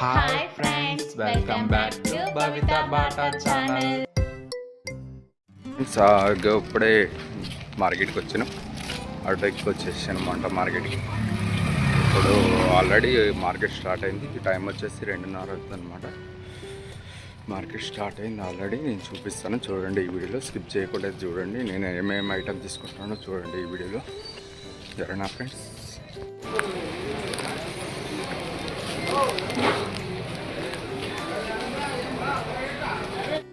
Hi friends welcome back to Bata channel సాగా ఇప్పుడే మార్కెట్కి వచ్చాను. అటుకి వచ్చేసాను అనమాట మార్కెట్కి. ఇప్పుడు ఆల్రెడీ మార్కెట్ స్టార్ట్ అయింది. ఈ టైం వచ్చేసి రెండున్నర అవుతుంది అనమాట మార్కెట్ స్టార్ట్ అయింది ఆల్రెడీ నేను చూపిస్తాను. చూడండి ఈ వీడియోలో. స్కిప్ చేయకుండా చూడండి. నేను ఏమేమి ఐటమ్ తీసుకుంటానో చూడండి ఈ వీడియోలో. సరేనా ఫ్రెండ్స్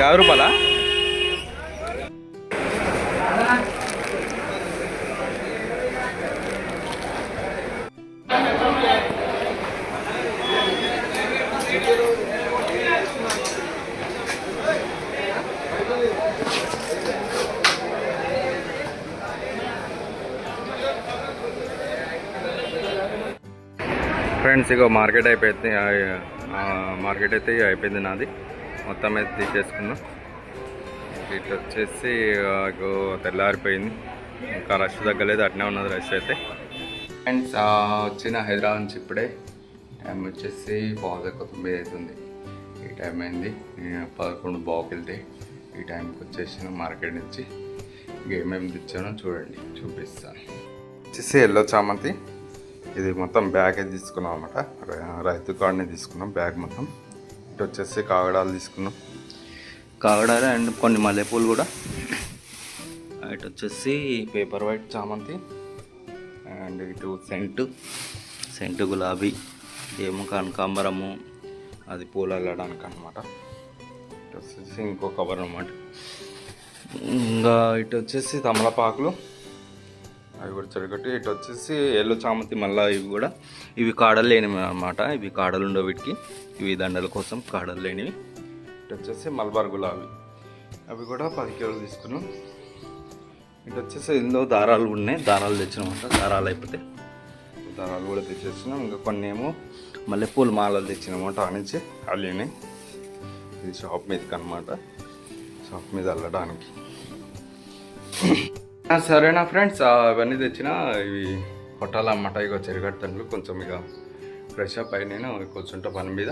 యాభై రూపాయలా? ఫ్రెండ్స్ ఇగో మార్కెట్ అయిపోయింది. మార్కెట్ అయితే అయిపోయింది నాది. మొత్తం అయితే తీసేసుకున్నాం. ఇట్లా వచ్చేసి ఇగో తెల్లారిపోయింది. ఇంకా రష్ తగ్గలేదు అట్నే ఉన్నది రష్ అయితే. ఫ్రెండ్స్ వచ్చిన హైదరాబాద్ నుంచి ఇప్పుడే టైం వచ్చేసి పావు తొమ్మిది అవుతుంది ఈ టైం అయింది. పదకొండు బాగుకెళ్తే ఈ టైంకి వచ్చేసిన మార్కెట్ నుంచి. ఏమేమి తెచ్చానో చూడండి చూపిస్తాను. వచ్చేసి ఎల్లో చామంతి. ఇది మొత్తం బ్యాగ్ తీసుకున్నాం అనమాట రైతు కార్డ్ని తీసుకున్నాం బ్యాగ్ మొత్తం. ఇటు వచ్చేసి కాగడాలు తీసుకున్నాం. కాగడాలు అండ్ కొన్ని మల్లెపూలు కూడా. ఇటు వచ్చేసి పేపర్ వైట్ చామంతి అండ్ ఇటు సెంటు. సెంటు గులాబీ ఏమో కనకాంబరము అది పూలు వెళ్ళడానికి అనమాట ఇటు వచ్చేసి ఇంకో కవర్ అనమాట ఇంకా ఇటు వచ్చేసి తమలపాకులు. అవి కూడా చెడగొట్టి ఇటు వచ్చేసి ఎల్లో చామంతి మళ్ళీ ఇవి కూడా. ఇవి కాడలు లేనివి అనమాట ఇవి కాడలు ఉండవు వీటికి. ఇవి దండల కోసం కాడలు లేనివి. ఇటు వచ్చేసి మల్బార్ గులాబీ. అవి కూడా పది కిలోలు తీసుకున్నాం. ఇటు వచ్చేసి ఇందులో దారాలు ఉన్నాయి. దారాలు తెచ్చినామంట. దారాలు అయిపోతే దారాలు కూడా తెచ్చేసినాం. ఇంకా కొన్ని ఏమో మల్లెపూల మాలలు తెచ్చినామంట ఆనించి. అల్లినాయి ఇది షాప్ మీదకి అనమాట షాప్ మీద అల్లడానికి. సరేనా ఫ్రెండ్స్ అవన్నీ తెచ్చిన ఇవి కొట్టాలన్నమాట ఇక చెరగట్టండ్లు కొంచెం ఇక ఫ్రెష్ అప్ అయి నేను కూర్చుంటా పని మీద.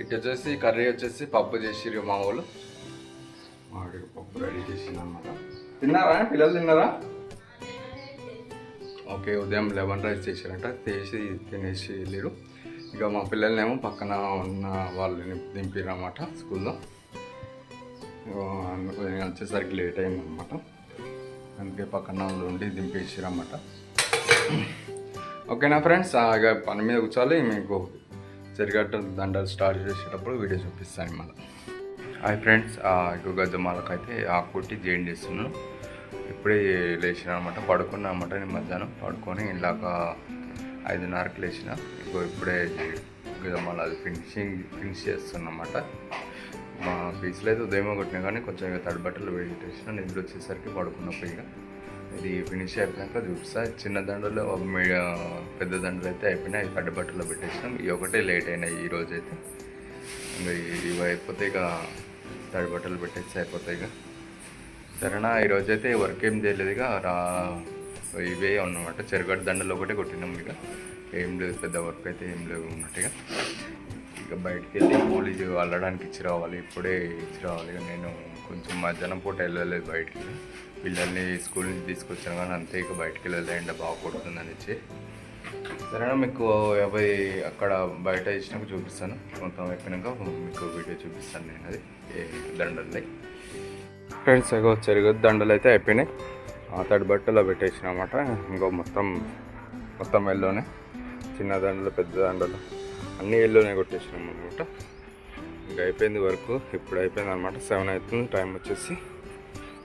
ఇటు వచ్చేసి కర్రీ వచ్చేసి పప్పు చేసిరు మా వాళ్ళు. మామిడి పప్పు రెడీ చేసిన అనమాట తిన్నారా? పిల్లలు తిన్నారా? ఓకే ఉదయం లెమన్ రైస్ చేశారంట చేసి తినేసి వెళ్ళారు ఇక మా పిల్లల్నేమో పక్కన ఉన్న వాళ్ళని దింపారు అన్నమాట స్కూల్లో. అందుకు నేను వచ్చేసరికి లేట్ అయిందన్నమాట. అందుకే పక్కన వాళ్ళు ఉండి దింపేసారన్నమాట. ఓకేనా ఫ్రెండ్స్? ఇక పని మీద కూర్చోాలి మీకు చెరిగట్ట దండలు స్టార్ట్ చేసేటప్పుడు వీడియో చూపిస్తాను మళ్ళీ. హాయ్ ఫ్రెండ్స్ ఇక గద్దమాలకైతే ఆకు కొట్టి జైన్ చేస్తున్నాను ఇప్పుడే లేచిన అనమాట పడుకున్నా అనమాట నేను మధ్యాహ్నం. పడుకొని ఇలాగ ఐదున్నరకు లేచిన ఇగో ఇప్పుడే గదమాల అది ఫినిషింగ్ ఫినిష్ చేస్తున్నమాట. మా పీసులు అయితే ఉదయం కొట్టినా కానీ కొంచెం ఇక తడి బట్టలు వేడి పెట్టేసిన నిద్ర వచ్చేసరికి పడుకున్నప్పుడు ఇక ఇది ఫినిష్ అయిపోయాక చూపిస్తా. చిన్న దండలు మీ- పెద్ద దండలు అయితే అయిపోయినాయి తడి బట్టలు పెట్టేసినాం. ఇవి ఒకటే లేట్ అయినాయి ఈ రోజు అయితే. ఇంకా ఇవి అయిపోతే ఇక తడి బట్టలు పెట్టేసి అయిపోతాయి ఇక. సరేనా ఈరోజు అయితే వర్క్ ఏం చేయలేదు ఇక. రా ఇవే ఉన్నమాట. చెరుగడ్డ దండలు ఒకటే కొట్టినాం ఇక. ఏం లేదు పెద్ద వర్క్ అయితే ఏం లేవు ఉన్నట్టుగా ఇక బయటికి వెళ్ళి పూలు అల్లడానికి ఇచ్చి రావాలి. ఇప్పుడే ఇచ్చి రావాలి. నేను కొంచెం మధ్యాహ్నం పూట వెళ్ళలేదు బయటికి. పిల్లల్ని స్కూల్ నుంచి తీసుకొచ్చాను కానీ అంతే ఇక బయటికి వెళ్ళలేదు ఎండ బాగా కొడుతుందని ఇచ్చి సరేనా మీకు యాభై అక్కడ బయట ఇచ్చినాక చూపిస్తాను. మొత్తం అయిపోయినాక మీకు వీడియో చూపిస్తాను నేను అది. ఏ దండలే ఫ్రెండ్స్ ఇగో చెరుగు దండలు అయితే అయిపోయినాయి. ఆ తడి బట్టలో పెట్టేసిన అనమాట ఇంకో మొత్తం మొత్తం ఎల్లోనే. చిన్న దండలు పెద్ద దండలు. అన్ని ఎల్లోనే కొట్టేసినాం అనమాట ఇంకా అయిపోయింది వర్క్. ఇప్పుడు అయిపోయింది అనమాట సెవెన్ అవుతుంది టైం వచ్చేసి.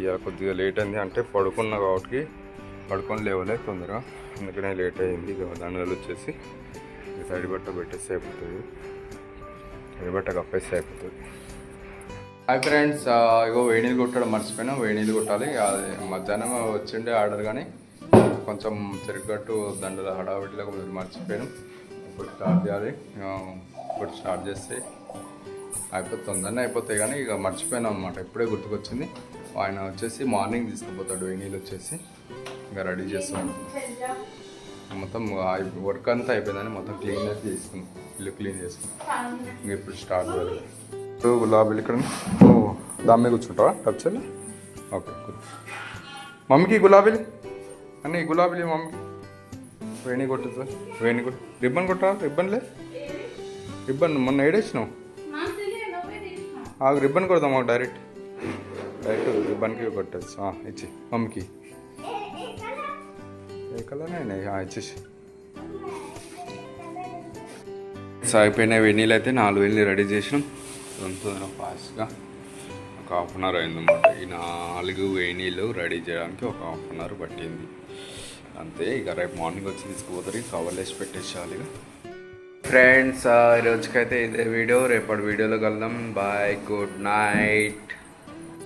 ఇక కొద్దిగా లేట్ అయింది. అంటే పడుకున్నా కాబట్టి పడుకొని లేవలే తొందరగా. అందుకనే లేట్ అయింది. దండలు వచ్చేసి సైడ్ తడి బట్ట పెట్టేసి అయిపోతుంది. తడి బట్ట కప్పేసి అయిపోతుంది. హాయ్ ఫ్రెండ్స్ ఇగో వేణీలు కొట్టడం మర్చిపోయినా. వేణీలు కొట్టాలి. అది మధ్యాహ్నం వచ్చిండే ఆర్డర్ కానీ కొంచెం తిరగట్టు దండల హడావిడిలో కొంచెం మర్చిపోయాను. ఇప్పుడు స్టార్ట్ చేయాలి. ఇప్పుడు స్టార్ట్ చేస్తే అయిపోతుంది తొందరనే అయిపోతాయి కానీ ఇక మర్చిపోయాను అనమాట ఇప్పుడే గుర్తుకొచ్చింది. ఆయన వచ్చేసి మార్నింగ్ తీసుకుపోతాడు. వేణీలు వచ్చేసి ఇంకా రెడీ చేస్తాను మొత్తం వర్క్ అంతా అయిపోయిందని మొత్తం క్లీన్ అయితే చేసుకున్నాం ఇల్లు క్లీన్ చేసుకున్నాం ఇంక ఇప్పుడు స్టార్ట్ చేయాలి. ఇప్పుడు గులాబీలు ఇక్కడ. ఓ దాని మీద కూర్చుంటావా? Touch okay. మమ్మీకి గులాబీలు? అన్నీ గులాబీలు మమ్మీకి. వేణి కొట్టు సార్ వేణి కొట్టు. రిబ్బన్ కొట్టా రిబ్బన్ లే. రిబ్బన్ మొన్న ఏడేసినావు? ఆగు రిబ్బన్ కొడదాం డైరెక్ట్. డైరెక్ట్ రిబ్బన్కి కొట్టచ్చు ఇచ్చి మమ్మీకి. ఏ కలర్ ఇచ్చేసి. సాగిపోయిన వెన్నీళ్ళు అయితే నాలుగు వెళ్ళి రెడీ చేసినాం. తొందర ఫాస్ట్గా ఒక హాఫ్ అన్ అవర్ అయిందన్నమాట. ఈ నాలుగు వేణీలు రెడీ చేయడానికి ఒక హాఫ్ అన్ అవర్ పట్టింది. అంతే ఇక రేపు మార్నింగ్ వచ్చి తీసుకుపోతారు కవర్లు వేసి పెట్టేసేయాలి ఫ్రెండ్స్ ఈరోజుకైతే ఇదే వీడియో రేపటి వీడియోలో కలుద్దాం. Bye good night